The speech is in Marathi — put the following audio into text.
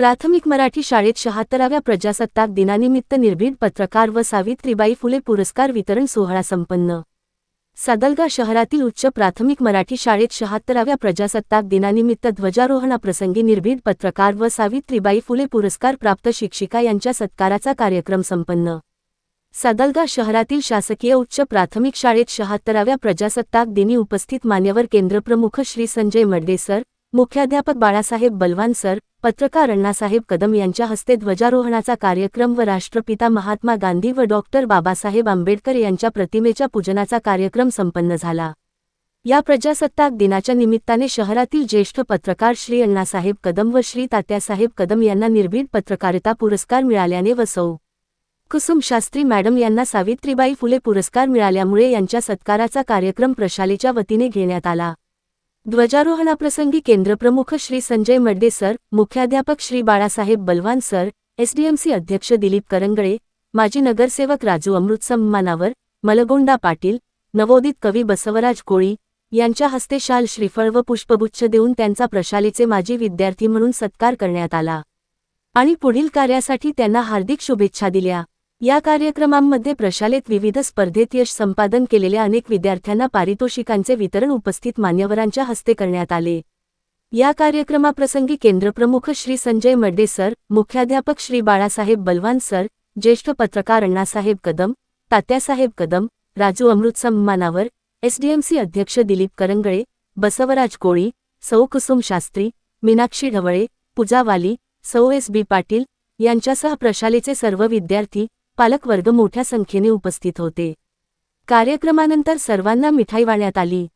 प्राथमिक मराठी शाळेत शहात्तराव्या प्रजासत्ताक दिनानिमित्त निर्भीड पत्रकार व सावित्रीबाई फुले पुरस्कार वितरण सोहळा संपन्न. सादलगा शहरातील उच्च प्राथमिक मराठी शाळेत शहात्तराव्या प्रजासत्ताक दिनानिमित्त ध्वजारोहणाप्रसंगी निर्भीड पत्रकार व सावित्रीबाई फुले पुरस्कार प्राप्त शिक्षिका यांच्या सत्काराचा कार्यक्रम संपन्न. सादलगा शहरातील शासकीय उच्च प्राथमिक शाळेत शहात्तराव्या प्रजासत्ताक दिनी उपस्थित मान्यवर केंद्रप्रमुख श्री संजय मडदेसर मुख्याध्यापक बाळासाहेब बलवान सर पत्रकार अण्णासाहेब कदम यांच्या हस्ते ध्वजारोहणाचा कार्यक्रम व राष्ट्रपिता महात्मा गांधी व डॉक्टर बाबासाहेब आंबेडकर यांच्या प्रतिमेच्या पूजनाचा कार्यक्रम संपन्न झाला. या प्रजासत्ताक दिनाच्या निमित्ताने शहरातील ज्येष्ठ पत्रकार श्री अण्णासाहेब कदम व श्री तात्यासाहेब कदम यांना निर्भीड पत्रकारिता पुरस्कार मिळाल्याने व सौ. कुसुम शास्त्री मॅडम यांना सावित्रीबाई फुले पुरस्कार मिळाल्यामुळे यांच्या सत्काराचा कार्यक्रम प्रशालेच्या वतीने घेण्यात आला. ध्वजारोहणाप्रसंगी केंद्रप्रमुख श्री संजय मड्डे सर मुख्याध्यापक श्री बाळासाहेब बलवान सर एसडीएमसी अध्यक्ष दिलीप करंगळे माजी नगरसेवक राजू अमृत सन्मानावर मलगोंडा पाटील नवोदित कवी बसवराज कोळी यांच्या हस्ते शाल श्रीफळ व पुष्पगुच्छ देऊन त्यांचा प्रशालेचे माजी विद्यार्थी म्हणून सत्कार करण्यात आला. आणि पुढील कार्यासाठी त्यांना हार्दिक शुभेच्छा दिल्या. या कार्यक्रमांमध्ये प्रशालेत विविध स्पर्धेत यश संपादन केलेल्या अनेक विद्यार्थ्यांना पारितोषिकांचे वितरण उपस्थित मान्यवरांच्या हस्ते करण्यात आले. या कार्यक्रमाप्रसंगी केंद्रप्रमुख श्री संजय मड्डे सर मुख्याध्यापक श्री बाळासाहेब बलवान सर ज्येष्ठ पत्रकार अण्णासाहेब कदम तात्यासाहेब कदम राजू अमृत सन्मानावर एसडीएमसी अध्यक्ष दिलीप करंगळे बसवराज कोळी सौ कुसुम शास्त्री मीनाक्षी ढवळे पूजावाली सौ एस बी पाटील यांच्यासह प्रशालेचे सर्व विद्यार्थी पालकवर्ग मोठ्या संख्येने उपस्थित होते. कार्यक्रमानंतर सर्वांना मिठाई वाळण्यात आली.